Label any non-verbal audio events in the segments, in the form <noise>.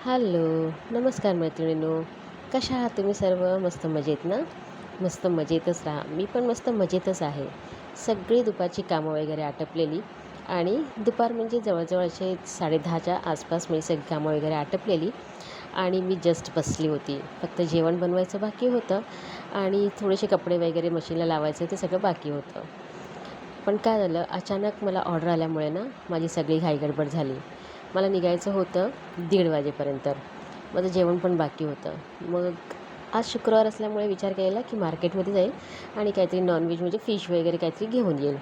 Hello नमस्कार मैत्रिणींनो. कशा आहात तुम्ही सर्व? मस्त मजेत ना? मस्त मजेतच राहा. मी पण मस्त मजेतच आहे. सगळी दुपारची कामं वगैरे आटपलेली आणि दुपार म्हणजे जवळजवळ असे साडेदहाच्या आसपास मी सगळी कामं वगैरे आटपलेली आणि मी जस्ट बसली होती. फक्त जेवण बनवायचं बाकी होतं आणि थोडेसे कपडे वगैरे मशीनला लावायचे ते सगळं बाकी होतं. पण काय झालं अचानक मला ऑर्डर आल्यामुळे ना माझी सगळी घाईगडबड झाली. मला निघायचं होतं दीड वाजेपर्यंत. माझं जेवण पण बाकी होतं. मग आज शुक्रवार असल्यामुळे विचार केलेला की मार्केटमध्ये जाईल आणि काहीतरी नॉनव्हेज म्हणजे फिश वगैरे काहीतरी घेऊन येईल.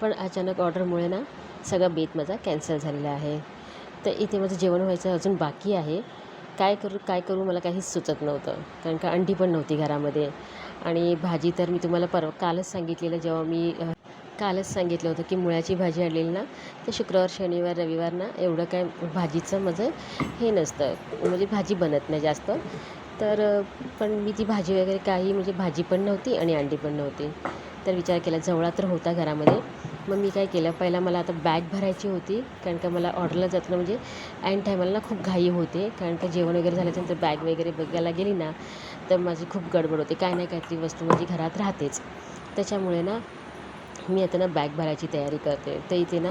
पण अचानक ऑर्डरमुळे ना सगळा बेत माझा कॅन्सल झालेला आहे. तर इथे माझं जेवण व्हायचं अजून बाकी आहे. काय करू काय करू मला काहीच सुचत नव्हतं. कारण का अंडी पण नव्हती घरामध्ये. आणि भाजी तर मी तुम्हाला परवा कालच सांगितलेलं जेव्हा मी कालच सांगितलं होतं की मुळ्याची भाजी आणलेली ना तर शुक्रवार शनिवार रविवार ना एवढं काय भाजीचं माझं हे नसतं. म्हणजे भाजी बनत नाही जास्त. तर पण मी ती भाजी वगैरे काही म्हणजे भाजी पण नव्हती आणि अंडी पण नव्हती. तर विचार केला जवळा तर होता घरामध्ये. मग मी काय केलं पहिला मला आता बॅग भरायची होती कारण का मला ऑर्डरला जाताना म्हणजे ऐन टायमाला ना खूप घाई होते कारण का जेवण वगैरे झाल्याच्यानंतर बॅग वगैरे बघायला गेली ना तर माझी खूप गडबड होते. काय नाही काहीतरी वस्तू माझी घरात राहतेच. त्याच्यामुळे ना मी आता ना बॅग भरायची तयारी करते. तर इथे ना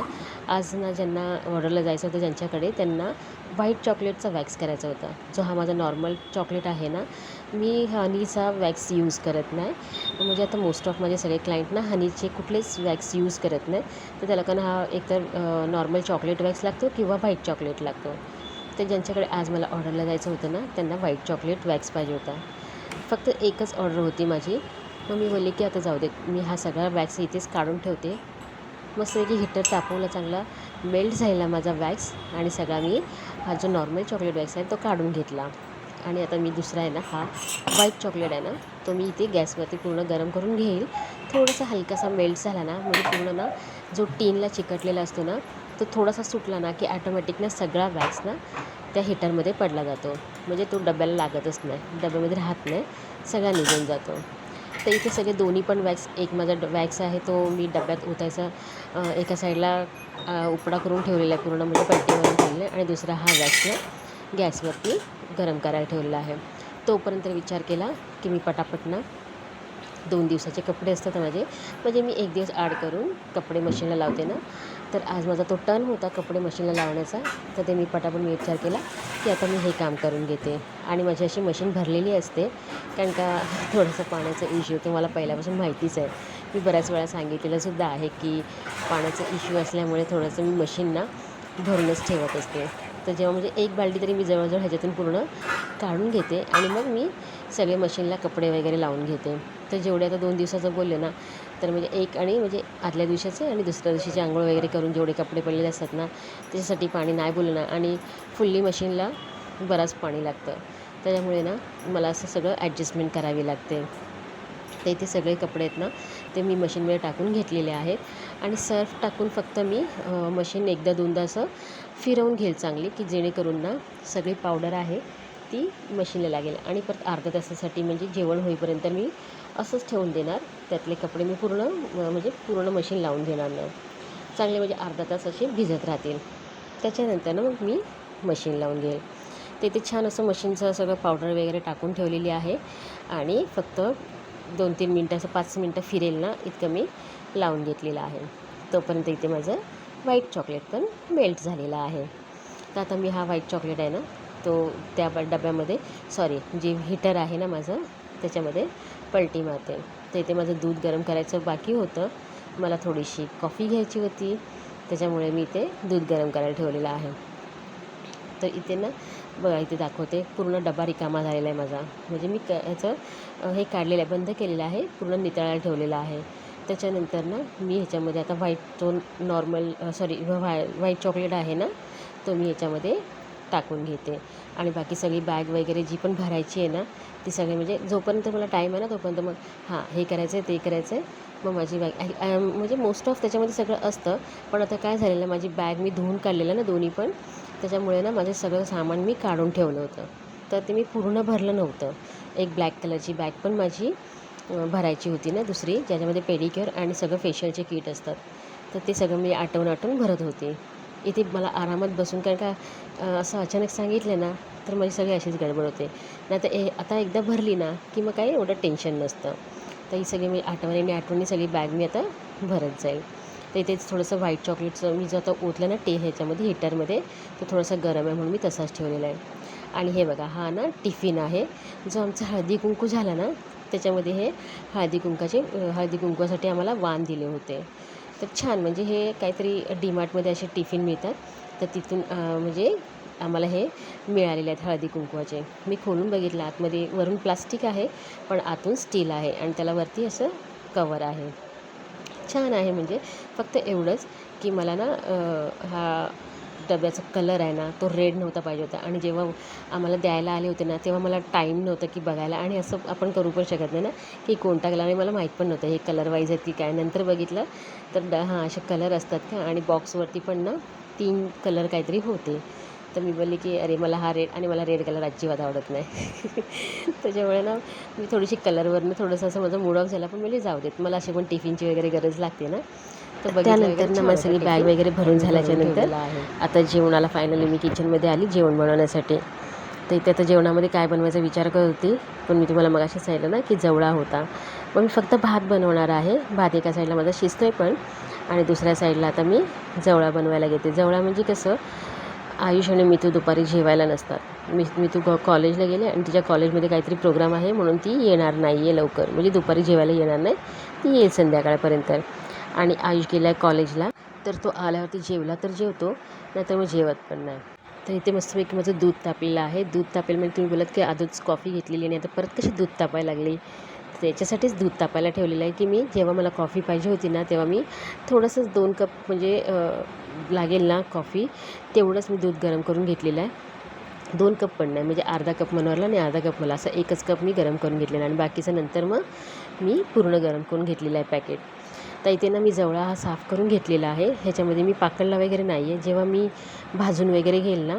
आज ना ज्यांना ऑर्डरला जायचं होतं ज्यांच्याकडे त्यांना व्हाईट चॉकलेटचा वॅक्स करायचा होता. जो हा माझा नॉर्मल चॉकलेट आहे ना मी हनीचा वॅक्स यूज करत नाही. म्हणजे आता मोस्ट ऑफ माझे सगळे क्लायंट ना हनीचे कुठलेच वॅक्स यूज करत नाही तर त्या लोकांना हा एकतर नॉर्मल चॉकलेट वॅक्स लागतो किंवा व्हाईट चॉकलेट लागतो. तर ज्यांच्याकडे आज मला ऑर्डरला जायचं होतं ना त्यांना व्हाईट चॉकलेट वॅक्स पाहिजे होता. फक्त एकच ऑर्डर होती माझी. मग मी बोलले की आता जाऊ देत. मी हा सगळा वॅक्स इथेच काढून ठेवते. मस्तपैकी हिटर तापवला चांगला मेल्ट झालेला माझा वॅक्स आणि सगळा मी हा जो नॉर्मल चॉकलेट वॅक्स आहे तो काढून घेतला. आणि आता मी दुसरा आहे ना हा व्हाईट चॉकलेट आहे ना तो मी इथे गॅसवरती पूर्ण गरम करून घेईल. थोडासा हलकासा मेल्ट झाला ना म्हणजे पूर्ण ना जो टीनला चिकटलेला असतो ना तो थोडासा सुटला ना की ॲटोमॅटिक ना सगळा वॅक्स ना त्या हिटरमध्ये पडला जातो. म्हणजे तो डब्याला लागतच नाही. डब्यामध्ये राहत नाही. सगळा निघून जातो. तर इथे सगळे दोन्ही पण वॅक्स एक माझा ड वॅक्स आहे तो मी डब्यात ओतायचा एका साईडला उपडा करून ठेवलेला आहे पूर्ण म्हणजे पट्टीवरून ठेवले आहे आणि दुसरा हा वॅक्स गॅसवरती गरम करायला ठेवलेला आहे. तोपर्यंत विचार केला की मी पटापटनं दोन दिवसाचे कपडे असतात माझे म्हणजे मी एक दिवस आड करून कपडे मशीनला लावते ना तर आज माझा तो टर्न होता कपडे मशीनला लावण्याचा. तर ते मी पटापट मी विचार केला की आता मी हे काम करून घेते. आणि माझी अशी मशीन भरलेली असते. कारण का थोडंसं पाण्याचा इश्यू तो मला पहिल्यापासून माहितीच आहे. मी बऱ्याच वेळा सांगितलेलंसुद्धा आहे की पाण्याचा इश्यू असल्यामुळे थोडंसं मी मशीन ना भरूनच ठेवत असते. तर जेव्हा म्हणजे एक बाल्टी तरी मी जवळजवळ ह्याच्यातून पूर्ण काढून घेते आणि मग मी सगळे मशीनला कपडे वगैरे लावून घेते. तर जेवढे आता दोन दिवसाचं बोलले ना तर म्हणजे एक आणि म्हणजे आदल्या दिवशीचे आणि दुसऱ्या दिवशीचे आंघोळ वगैरे करून जेवढे कपडे पडलेले असतात ना त्याच्यासाठी पाणी नाही बोलणार आणि फुल्ली मशीनला बराच पाणी लागतं. त्याच्यामुळे ना मला असं सगळं ॲडजस्टमेंट करावी लागते. तर इथे सगळे कपडे आहेत ना ते मी मशीनमध्ये टाकून घेतलेले आहेत. आणि सर्फ टाकून फक्त मी मशीन एकदा दोनदा असं फिरवून घेईल चांगली की जेणेकरून ना सगळी पावडर आहे ती मशीनला लागेल. आणि परत अर्ध्या तासासाठी म्हणजे जेवण होईपर्यंत मी असंच ठेवून देणार. त्यातले कपडे मी पूर्ण म्हणजे पूर्ण मशीन लावून देणार नाही. चांगले म्हणजे अर्धा तास असे भिजत राहतील. त्याच्यानंतर ना मग मी मशीन लावून घेईल. तिथे छान असं मशीनचं सगळं पावडर वगैरे टाकून ठेवलेली आहे. आणि फक्त दोन तीन मिनटं असं पाच मिनटं फिरेल ना इतकं मी लावून घेतलेलं आहे. तोपर्यंत इथे माझं व्हाईट चॉकलेट पण मेल्ट झालेलं आहे. तर आता मी हा व्हाईट चॉकलेट आहे ना तो त्या ब- डब्यामध्ये सॉरी जे हिटर आहे ना माझं त्याच्यामध्ये पलटी मारते. तर इथे माझं दूध गरम करायचं बाकी होतं. मला थोडीशी कॉफी घ्यायची होती. त्याच्यामुळे मी इथे दूध गरम करायला ठेवलेलं आहे. तर इथे ना बघा इथे दाखवते. पूर्ण डबा रिकामा झालेला आहे माझा. म्हणजे मी क ह्याचं हे काढलेलं आहे बंद केलेलं आहे. पूर्ण नितळायला ठेवलेलं आहे. त्याच्यानंतर ना मी ह्याच्यामध्ये आता व्हाईट जो normal sorry why white chocolate आहे ना तो मी ह्याच्यामध्ये टाकून घेते. आणि बाकी सगळी बॅग वगैरे जी पण भरायची आहे ना ती सगळी म्हणजे जोपर्यंत मला टाईम आहे ना तोपर्यंत मग हां हे करायचं आहे ते करायचं आहे मग माझी बॅग म्हणजे मोस्ट ऑफ त्याच्यामध्ये सगळं असतं. पण आता काय झालेलं माझी बॅग मी धुवून काढलेलं ना दोन्ही पण त्याच्यामुळे ना माझं सगळं सामान मी काढून ठेवलं होतं. तर ते मी पूर्ण भरलं नव्हतं. एक ब्लॅक कलरची बॅग पण माझी भरायची होती ना दुसरी ज्याच्यामध्ये पेडिक्युअर आणि सगळं फेशियलचे किट असतात. तर ते सगळं मी आटवून आटवून भरत होते. इथे मला आरामात बसून कारण का असं अचानक सांगितलं ना तर माझी सगळी अशीच गडबड होते. नाही तर ए आता एकदा भरली ना की मग काही एवढं टेन्शन नसतं. तर ही सगळी मी आठवणीने आठवणी सगळी बॅग मी आता भरत जाईल. तर इथेच थोडंसं व्हाईट चॉकलेटचं मी जो आता ओतलं ना टे ह्याच्यामध्ये हिटरमध्ये तो थोडासा गरम आहे म्हणून मी तसाच ठेवलेला आहे. आणि हे बघा हा ना टिफिन आहे जो आमचा हळदी कुंकू झाला ना त्याच्यामध्ये हे हळदी कुंकाचे हळदी कुंकूसाठी आम्हाला वाण दिले होते. तर छान म्हणजे हे काहीतरी डीमार्टमध्ये असे टिफिन मिळतात. तर तिथून म्हणजे आम्हाला हे मिळालेले आहेत हळदी कुंकवाचे. मी खोलून बघितलं आतमध्ये वरून प्लास्टिक आहे पण आतून स्टील आहे आणि त्याला वरती असं कवर आहे. छान आहे म्हणजे फक्त एवढंच की मला ना हा डब्याचा कलर आहे ना तो रेड नव्हता पाहिजे होता. आणि जेव्हा आम्हाला द्यायला आले होते ना तेव्हा मला टाईम नव्हतं की बघायला. आणि असं आपण करू पण शकत नाही ना की कोणता कलर आणि मला माहीत पण नव्हतं हे कलर वाईज आहेत की काय. नंतर बघितलं तर ड हां असे कलर असतात का? आणि बॉक्सवरती पण ना तीन कलर काहीतरी होते. तर मी बोलली की अरे मला हा रेड आणि मला रेड कलर अजिबात आवडत नाही. <laughs> त्याच्यामुळे ना मी थोडीशी कलरवरनं थोडंसं असं माझं मूड ऑफ झाला. पण म्हणजे जाऊ देत मला अशी पण टिफिनची वगैरे गरज लागते ना. त्यानंतर ना होतं सगळी. बॅग वगैरे भरून झाल्याच्या भरून नंतर ठेवलेलं आहे. आता जेवणाला फायनली मी किचनमध्ये आली जेवण बनवण्यासाठी. तर इथे आता जेवणामध्ये काय बनवायचा विचार करत होती पण मी तुम्हाला मगाशी सांगितलं ना की जवळा होता. मग मी फक्त भात बनवणार आहे. भात एका साईडला माझा शिजतो आहे पण आणि दुसऱ्या साईडला आता मी जवळा बनवायला घेते. जवळा म्हणजे कसं आयुष आणि मितू दुपारी जेवायला नसतात. मी मितू कॉलेजला गेले आणि तिच्या कॉलेजमध्ये काहीतरी प्रोग्राम आहे म्हणून ती येणार नाही आहे लवकर. म्हणजे दुपारी जेवायला येणार नाही ती येईल संध्याकाळपर्यंत. आणि आयुष गेला आहे कॉलेजला. तर तो आल्यावरती जेवला तर जेवतो नाहीतर मग जेवत पण नाही. तर इथे मस्तपैकी माझं दूध तापलेलं आहे. दूध तापेल म्हणजे तुम्ही बोलत की आधीच कॉफी घेतलेली नाही आता परत कशी दूध तापायला लागली? त्याच्यासाठीच दूध तापायला ठेवलेलं आहे की मी जेव्हा मला कॉफी पाहिजे होती ना तेव्हा मी थोडंसंच दोन कप म्हणजे लागेल ना कॉफी तेवढंच मी दूध गरम करून घेतलेलं आहे. दोन कप पण नाही म्हणजे अर्धा कप मनवरला आणि अर्धा कप मला. असं एकच कप मी गरम करून घेतलेला आणि बाकीचं नंतर मग मी पूर्ण गरम करून घेतलेलं आहे पॅकेट तर इथे ना मी जवळा हा साफ करून घेतलेला आहे. ह्याच्यामध्ये मी पाकडला वगैरे नाही आहे. जेव्हा मी भाजून वगैरे घेईल ना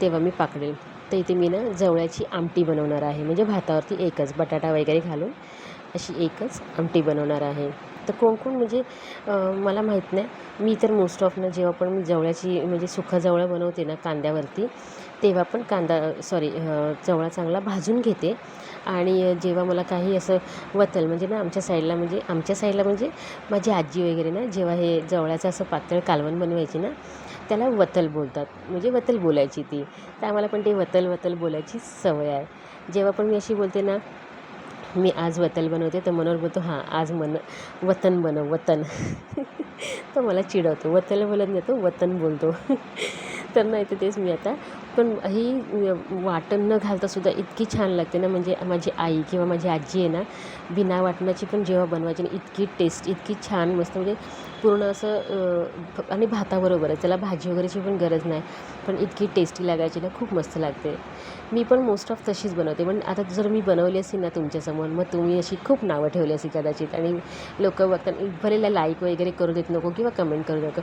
तेव्हा मी पाकडेल तर इथे मी ना जवळ्याची आमटी बनवणार आहे. म्हणजे भातावरती एकच बटाटा वगैरे घालून अशी एकच आमटी बनवणार आहे. तर कोण कोण म्हणजे मला माहीत नाही. मी तर मोस्ट ऑफ ना जेव्हा पण मी जवळ्याची म्हणजे सुखा जवळा बनवते ना कांद्यावरती तेव्हा पण कांदा सॉरी जवळा चांगला भाजून घेते. आणि जेव्हा मला काही असं वतल म्हणजे ना आमच्या साईडला म्हणजे आमच्या साईडला म्हणजे माझी आजी वगैरे ना जेव्हा हे जवळाचं असं पातळ कालवण बनवायची ना त्याला वतल बोलतात. म्हणजे वतल बोलायची ती. तर आम्हाला पण ते वतल वतल बोलायची सवय आहे. जेव्हा पण मी अशी बोलते ना मी आज वतल बनवते तर मनोहर बोलतो हां आज मन वतन बनव वतन. <laughs> तर मला चिडवतो वतल बोलत नाही तो वतन बोलतो. <laughs> तर नाही तर तेच मी आता पण ही वाटण न घालता सुद्धा इतकी छान लागते ना. म्हणजे माझी आई किंवा माझी आजी आहे ना बिना वाटणाची पण जेव्हा बनवायची ना इतकी टेस्ट इतकी छान मस्त म्हणजे पूर्ण असं आणि भाताबरोबर आहे. त्याला भाजी वगैरेची पण गरज नाही पण इतकी टेस्टी लागायची ना खूप मस्त लागते. मी पण मोस्ट ऑफ तशीच बनवते. पण आता जर मी बनवली असेल ना तुमच्यासमोर मग तुम्ही अशी खूप नावं ठेवली असेल कदाचित. आणि लोक बघताना भलेला लाईक वगैरे करू देत नको किंवा कमेंट करू नको.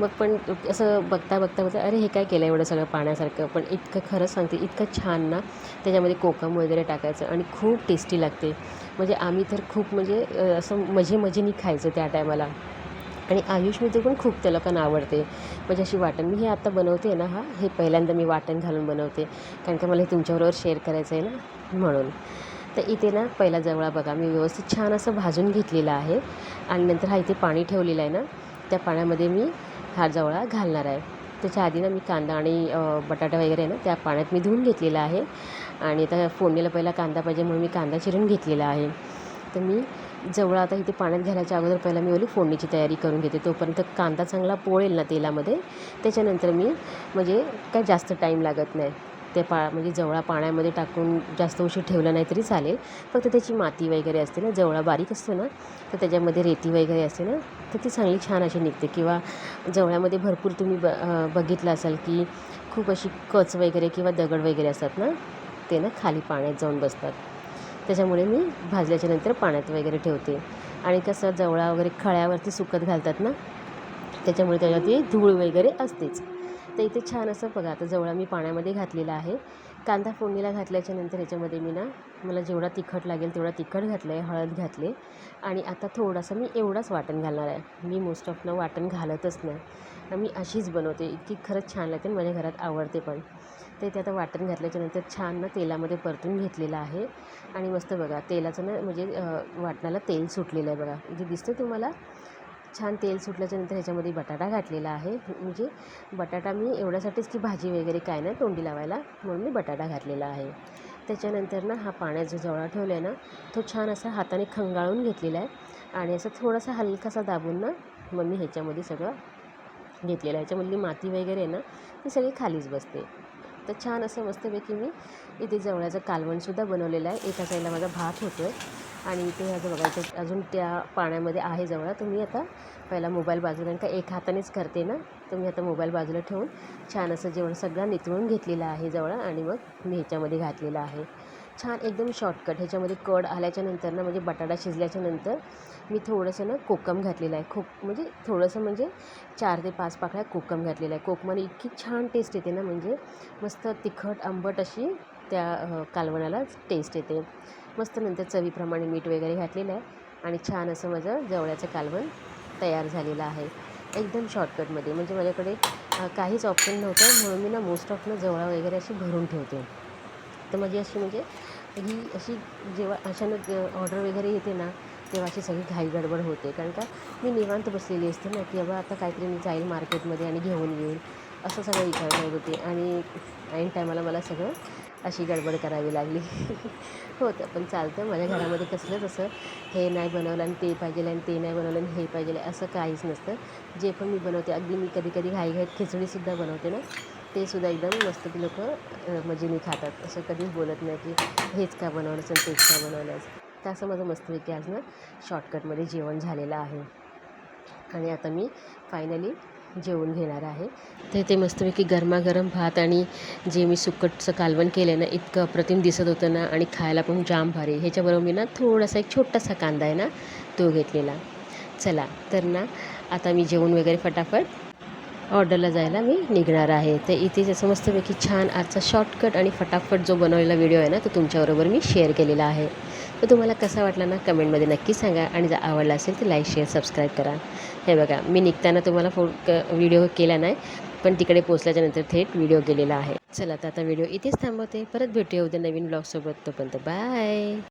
मग पण असं बघता बघता बघता अरे हे काय केलं एवढं सगळं पाण्यासारखं? पण इतकं खरं सांगते इतकं छान ना त्याच्यामध्ये कोकम वगैरे टाकायचं आणि खूप टेस्टी लागते. म्हणजे आम्ही तर खूप म्हणजे असं मजे मजेने खायचं त्या टायमाला. आणि आयुष मित्र पण खूप त्या लोकांना आवडते. म्हणजे अशी वाटण मी हे आता बनवते ना हा हे पहिल्यांदा मी वाटण घालून बनवते. कारण का मला हे तुमच्याबरोबर शेअर करायचं आहे ना म्हणून. तर इथे ना पहिला जवळा बघा मी व्यवस्थित छान असं भाजून घेतलेला आहे. आणि नंतर हा इथे पाणी ठेवलेलं आहे ना त्या पाण्यामध्ये मी हा जवळा घालणार आहे. त्याच्या आधी ना मी कांदा आणि बटाटा वगैरे आहे ना त्या पाण्यात मी धुवून घेतलेला आहे. आणि आता फोडणीला पहिला कांदा पाहिजे म्हणून मी कांदा चिरून घेतलेला आहे. तर मी जवळ आता इथे पाण्यात घालायच्या अगोदर पहिला मी ओली फोडणीची तयारी करून घेते. तोपर्यंत कांदा चांगला पोळेल ना तेलामध्ये. त्याच्यानंतर मी म्हणजे काय जास्त टाईम लागत नाही. त्या पा म्हणजे जवळा पाण्यामध्ये टाकून जास्त उशीर ठेवला नाही तरी चालेल. फक्त त्याची माती वगैरे असते ना जवळा बारीक असतो ना तर त्याच्यामध्ये रेती वगैरे असते ना तर ती चांगली छान अशी निघते. किंवा जवळ्यामध्ये भरपूर तुम्ही ब बघितलं असाल की खूप अशी कच वगैरे किंवा दगड वगैरे असतात ना ते ना खाली पाण्यात जाऊन बसतात. त्याच्यामुळे मी भाजल्याच्या नंतर पाण्यात वगैरे ठेवते. आणि कसं जवळा वगैरे खळ्यावरती सुकत घालतात ना त्याच्यामुळे त्याच्यावरती धूळ वगैरे असतेच. तर इथे छान असं बघा आता जवळा मी पाण्यामध्ये घातलेला आहे. कांदा फोडणीला घातल्याच्या नंतर ह्याच्यामध्ये मी ना मला जेवढा तिखट लागेल तेवढा तिखट घातलं आहे हळद घातले. आणि आता थोडासा मी एवढाच वाटण घालणार आहे. मी मोस्ट ऑफ ना वाटण घालतच नाही. मी अशीच बनवते इतकी खरंच छान लागते आणि माझ्या घरात आवडते पण. ते ते आता वाटण घातल्याच्या नंतर छान ना तेलामध्ये परतून घेतलेलं आहे. आणि मस्त बघा तेलाचं ना म्हणजे वाटणाला तेल सुटलेलं आहे बघा. म्हणजे दिसतं तुम्हाला? छान तेल सुटल्याच्यानंतर ह्याच्यामध्ये बटाटा घातलेला आहे. म्हणजे बटाटा मी एवढ्यासाठीच की भाजी वगैरे काय नाही तोंडी लावायला म्हणून मी बटाटा घातलेला आहे. त्याच्यानंतर ना हा पाण्यात जो जवळा ठेवला आहे ना तो छान असा हाताने खंगाळून घेतलेला आहे. आणि असं थोडासा हलकासा दाबून ना मग मी ह्याच्यामध्ये सगळं घेतलेलं आहे. ह्याच्यामधली माती वगैरे आहे ना ती सगळी खालीच बसते. तर छान असं मस्तपैकी मी इथे जवळाचं कालवणसुद्धा बनवलेलं आहे. एका साईडला माझा भात होतो आहे आणि इथे ह्याचं बघायचं अजून त्या पाण्यामध्ये आहे जवळ. तुम्ही आता पहिला मोबाईल बाजूला आणि का एक हातानेच करते ना? तुम्ही आता मोबाईल बाजूला ठेवून छान असं जेवण सगळं नितळून घेतलेलं आहे जवळ आणि मग मी ह्याच्यामध्ये घातलेलं आहे. छान एकदम शॉर्टकट ह्याच्यामध्ये कड आल्याच्यानंतर ना म्हणजे बटाटा शिजल्याच्या नंतर मी थोडंसं ना कोकम घातलेलं आहे. खूप म्हणजे थोडंसं म्हणजे चार ते पाच पाकळ्या कोकम घातलेलं आहे. कोकमाने इतकी छान टेस्ट येते ना म्हणजे मस्त तिखट आंबट अशी त्या कालवणाला टेस्ट येते. मस्त नंतर चवीप्रमाणे मीठ वगैरे घातलेलं आहे आणि छान असं माझं जवळ्याचं कालवण तयार झालेलं आहे. एकदम शॉर्टकटमध्ये म्हणजे माझ्याकडे काहीच ऑप्शन नव्हतं. म्हणून मी ना मोस्ट ऑफ ना जवळा वगैरे अशी भरून ठेवते. तर माझी अशी म्हणजे ही अशी जेव्हा अचानक ऑर्डर वगैरे येते ना तेव्हा अशी सगळी घाई गडबड होते. कारण का मी निवांत बसलेली असते ना की बाबा आता काहीतरी मी जाईल मार्केटमध्ये आणि घेऊन येईल. असं सगळं विचार करत होते. आणि ऐन टायमाला मला सगळं अशी गडबड करावी लागली. होतं पण चालतं. माझ्या घरामध्ये कसलंच असं हे नाही बनवलं आणि ते पाहिजे आणि ते नाही बनवलं आणि हे पाहिजे असं काहीच नसतं. जे पण मी बनवते अगदी मी कधी कधी घाई घाईत खिचडीसुद्धा बनवते ना ते सुद्धा एकदम मस्त की लोक मजेने म्हणजे खातात. असं कधीच बोलत नाही की हेच का बनवलं आणि तेच का बनवलं तर असं माझं मस्तपैकी आज ना शॉर्टकटमध्ये जेवण झालेलं आहे. आणि आता मी फायनली जेवण घेणार आहे. तर ते मस्तपैकी गरमागरम भात आणि जे मी सुकटचं कालवण केलं ना इतकं अप्रतिम दिसत होतं ना आणि खायला पण जाम भारी. ह्याच्याबरोबर मी ना थोडासा एक छोटासा कांदा आहे ना तो घेतलेला. चला तर ना आता मी जेवण वगैरे फटाफट ऑर्डरला जायला मी निघणार आहे. तर इथे जसं मस्तपैकी छान आजचा शॉर्टकट आणि फटाफट जो बनवलेला व्हिडिओ आहे ना तो तुमच्याबरोबर मी शेअर केलेला आहे. तर तुम्हाला कसा वाटला ना कमेंटमध्ये नक्की सांगा. आणि जर आवडला असेल तर लाईक शेअर सबस्क्राईब करा. हे बघा मी निघताना तुम्हाला फो क व्हिडिओ केला नाही पण तिकडे पोहोचल्याच्यानंतर थेट व्हिडिओ गेलेला आहे. चला तर आता व्हिडिओ इथेच थांबवते. परत भेटूया उद्या नवीन ब्लॉगसोबत तोपर्यंत बाय.